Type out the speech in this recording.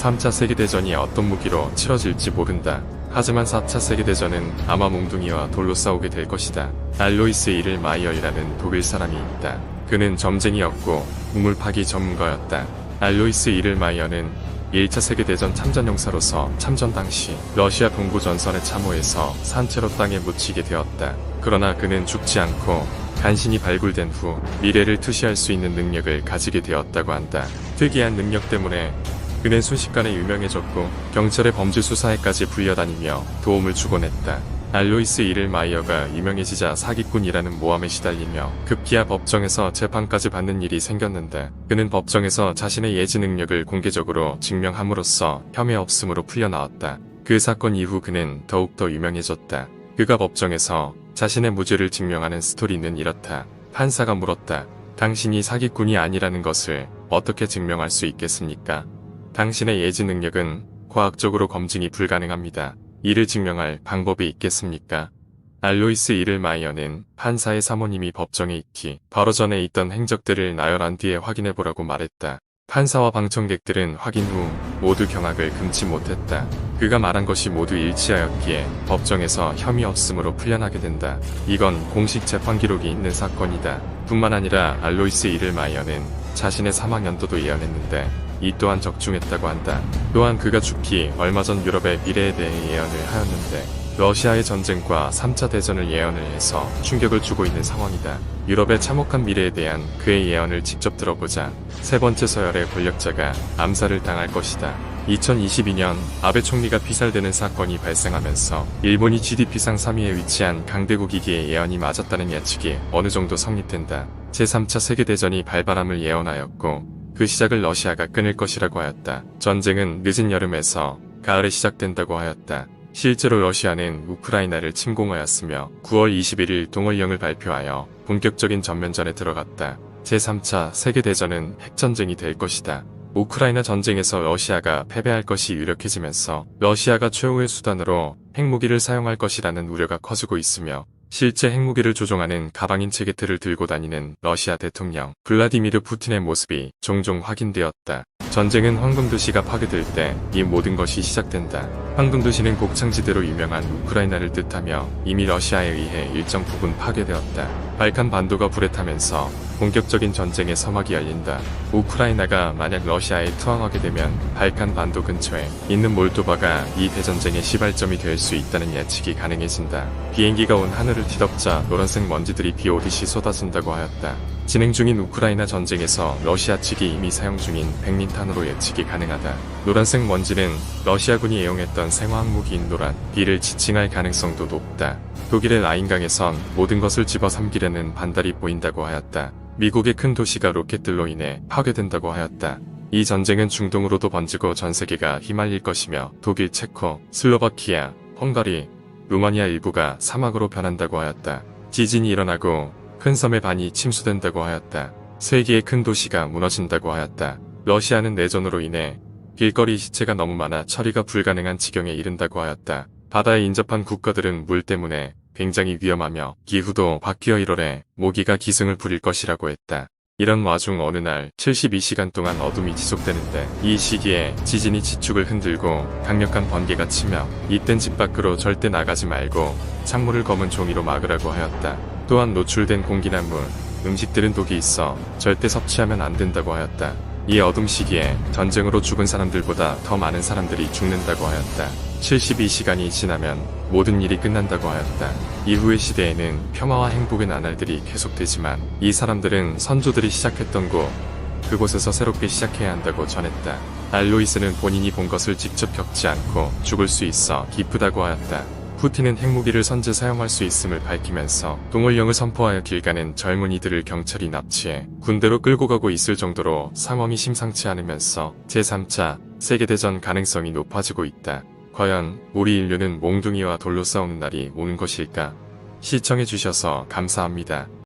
3차 세계대전이 어떤 무기로 치러질지 모른다. 하지만 4차 세계대전은 아마 몽둥이와 돌로 싸우게 될 것이다. 알로이스 이를 마이어이라는 독일 사람이 있다. 그는 점쟁이였고 우물 파기 전문가였다. 알로이스 이를 마이어는 1차 세계대전 참전 용사로서 참전 당시 러시아 동부 전선에 참호해서 산채로 땅에 묻히게 되었다. 그러나 그는 죽지 않고 간신히 발굴된 후 미래를 투시할 수 있는 능력을 가지게 되었다고 한다. 특이한 능력 때문에 그는 순식간에 유명해졌고 경찰의 범죄 수사에까지 불려다니며 도움을 주곤 했다. 알로이스 이를 마이어가 유명해지자 사기꾼이라는 모함에 시달리며 급기야 법정에서 재판까지 받는 일이 생겼는데 그는 법정에서 자신의 예지 능력을 공개적으로 증명함으로써 혐의 없음으로 풀려나왔다. 그 사건 이후 그는 더욱더 유명해졌다. 그가 법정에서 자신의 무죄를 증명하는 스토리는 이렇다. 판사가 물었다. 당신이 사기꾼이 아니라는 것을 어떻게 증명할 수 있겠습니까? 당신의 예지 능력은 과학적으로 검증이 불가능합니다. 이를 증명할 방법이 있겠습니까? 알로이스 이를 마이어는 판사의 사모님이 법정에 있기 바로 전에 있던 행적들을 나열한 뒤에 확인해보라고 말했다. 판사와 방청객들은 확인 후 모두 경악을 금치 못했다. 그가 말한 것이 모두 일치하였기에 법정에서 혐의 없음으로 풀려나게 된다. 이건 공식 재판 기록이 있는 사건이다. 뿐만 아니라 알로이스 이를 마이어는 자신의 사망 연도도 예언했는데 이 또한 적중했다고 한다. 또한 그가 죽기 얼마 전 유럽의 미래에 대해 예언을 하였는데 러시아의 전쟁과 3차 대전을 예언을 해서 충격을 주고 있는 상황이다. 유럽의 참혹한 미래에 대한 그의 예언을 직접 들어보자 세 번째 서열의 권력자가 암살을 당할 것이다. 2022년 아베 총리가 피살되는 사건이 발생하면서 일본이 GDP상 3위에 위치한 강대국이기에 예언이 맞았다는 예측이 어느 정도 성립된다. 제3차 세계대전이 발발함을 예언하였고 그 시작을 러시아가 끊을 것이라고 하였다. 전쟁은 늦은 여름에서 가을에 시작된다고 하였다. 실제로 러시아는 우크라이나를 침공하였으며 9월 21일 동월령을 발표하여 본격적인 전면전에 들어갔다. 제3차 세계대전은 핵전쟁이 될 것이다. 우크라이나 전쟁에서 러시아가 패배할 것이 유력해지면서 러시아가 최후의 수단으로 핵무기를 사용할 것이라는 우려가 커지고 있으며 실제 핵무기를 조종하는 가방인 체계트를 들고 다니는 러시아 대통령 블라디미르 푸틴의 모습이 종종 확인되었다. 전쟁은 황금도시가 파괴될 때 이 모든 것이 시작된다. 황금도시는 곡창지대로 유명한 우크라이나를 뜻하며 이미 러시아에 의해 일정 부분 파괴되었다. 발칸 반도가 불에 타면서 본격적인 전쟁의 서막이 열린다. 우크라이나가 만약 러시아에 투항하게 되면 발칸 반도 근처에 있는 몰도바가 이 대전쟁의 시발점이 될 수 있다는 예측이 가능해진다. 비행기가 온 하늘을 뒤덮자 노란색 먼지들이 비 오듯이 쏟아진다고 하였다. 진행 중인 우크라이나 전쟁에서 러시아 측이 이미 사용 중인 백린탄으로 예측이 가능하다. 노란색 먼지는 러시아군이 애용했던 생화학무기인 노란 비를 지칭할 가능성도 높다. 독일의 라인강에선 모든 것을 집어삼키려는 반달이 보인다고 하였다. 미국의 큰 도시가 로켓들로 인해 파괴된다고 하였다. 이 전쟁은 중동으로도 번지고 전 세계가 휘말릴 것이며 독일, 체코, 슬로바키아, 헝가리, 루마니아 일부가 사막으로 변한다고 하였다. 지진이 일어나고 큰 섬의 반이 침수된다고 하였다. 세계의 큰 도시가 무너진다고 하였다. 러시아는 내전으로 인해 길거리 시체가 너무 많아 처리가 불가능한 지경에 이른다고 하였다. 바다에 인접한 국가들은 물 때문에 굉장히 위험하며 기후도 바뀌어 1월에 모기가 기승을 부릴 것이라고 했다. 이런 와중 어느 날 72시간 동안 어둠이 지속되는데 이 시기에 지진이 지축을 흔들고 강력한 번개가 치며 이땐 집 밖으로 절대 나가지 말고 창문을 검은 종이로 막으라고 하였다. 또한 노출된 공기나 물, 음식들은 독이 있어 절대 섭취하면 안 된다고 하였다. 이 어둠 시기에 전쟁으로 죽은 사람들보다 더 많은 사람들이 죽는다고 하였다. 72시간이 지나면 모든 일이 끝난다고 하였다. 이후의 시대에는 평화와 행복의 나날들이 계속되지만 이 사람들은 선조들이 시작했던 곳, 그곳에서 새롭게 시작해야 한다고 전했다. 알로이스는 본인이 본 것을 직접 겪지 않고 죽을 수 있어 기쁘다고 하였다. 푸틴은 핵무기를 선제 사용할 수 있음을 밝히면서 동월령을 선포하여 길가는 젊은이들을 경찰이 납치해 군대로 끌고 가고 있을 정도로 상황이 심상치 않으면서 제3차 세계대전 가능성이 높아지고 있다. 과연 우리 인류는 몽둥이와 돌로 싸우는 날이 오는 것일까? 시청해주셔서 감사합니다.